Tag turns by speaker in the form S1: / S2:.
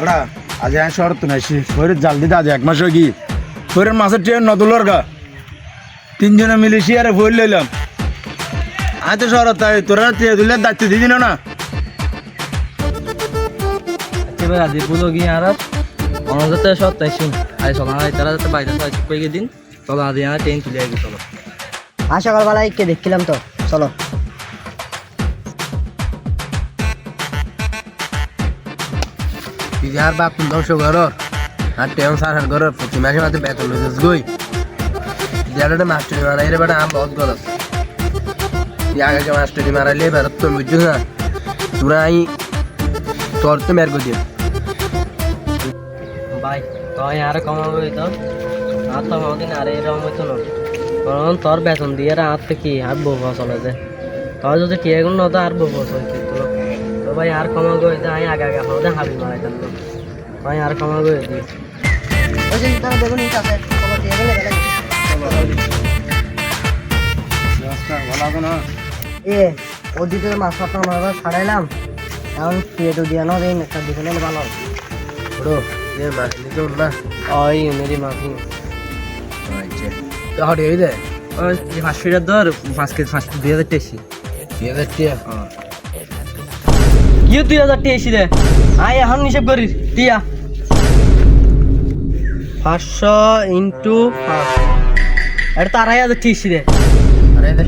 S1: ওরা আজ আমি শহর তো নাই শহরের জাল দিতে আজ এক মাস হয়ে গিয়ে শহরের মাছের ট্রেন নদুলর গা। তিনজনে মিলে শিয়ারে ভরে লইলাম। আমি তো শহর তাই তোরা ট্রেন দিলে দায়িত্ব দিদি না। না
S2: এবার আদি পুলো গিয়ে আর অন্য যাতে সত্তাই শুন আরে সকাল তারা যাতে বাইরে আছে দিন চলো আর ট্রেন তুলে চলো
S3: আর সকালবেলায় কে দেখছিলাম তো চলো।
S4: আর বাপ ধ্বংস করো আর টেন সার হার করো প্রতি মাসে মাঝে বেতন লইছিস গই দেড়টা মাস্টারি মারা এর বেটা আম বহুত গরস আগে মাস্টারি মারাইলে বেরত তো বুঝছ না তোরা আই তোর তো মের গদি
S2: ভাই, তুই আর কমাবো তো আর তো আমাদের আর এরকম হইতো না কারণ তোর বেতন দিয়ে আর তো কি আর বহু চলে যে। তোর যদি ঠিক এখন নতো আর বহু চলতে তো ভাই আর কমাবো হইতো আমি আগে আগে আমাদের হাবি মারাইতাম তো ভাই আর
S3: দিয়ে গেলে গেলে এ ওদিকে মাছ মাত্র আমরা ছাড়াইলাম। এখন পেটও দিয়ে না দেয় একটা দিকে ভালো হবে।
S4: বড় এ মাস নিতে না।
S2: ওই মেরি মাফি
S4: আচ্ছা। তো হটে এই দে
S2: ওই পাঁচ ফিটার ধর পাঁচ কেজি পাঁচ দুই হাজার টেসি
S4: ঠিক আছে টিয়া
S2: ইয়ে দুই হাজার টি এসি দে। আয় এখন হিসেব করি টিয়া পাঁচশো ইন্টু এটা তো আড়াই হাজার টি
S4: এসি দে।
S5: আড়াই হাজার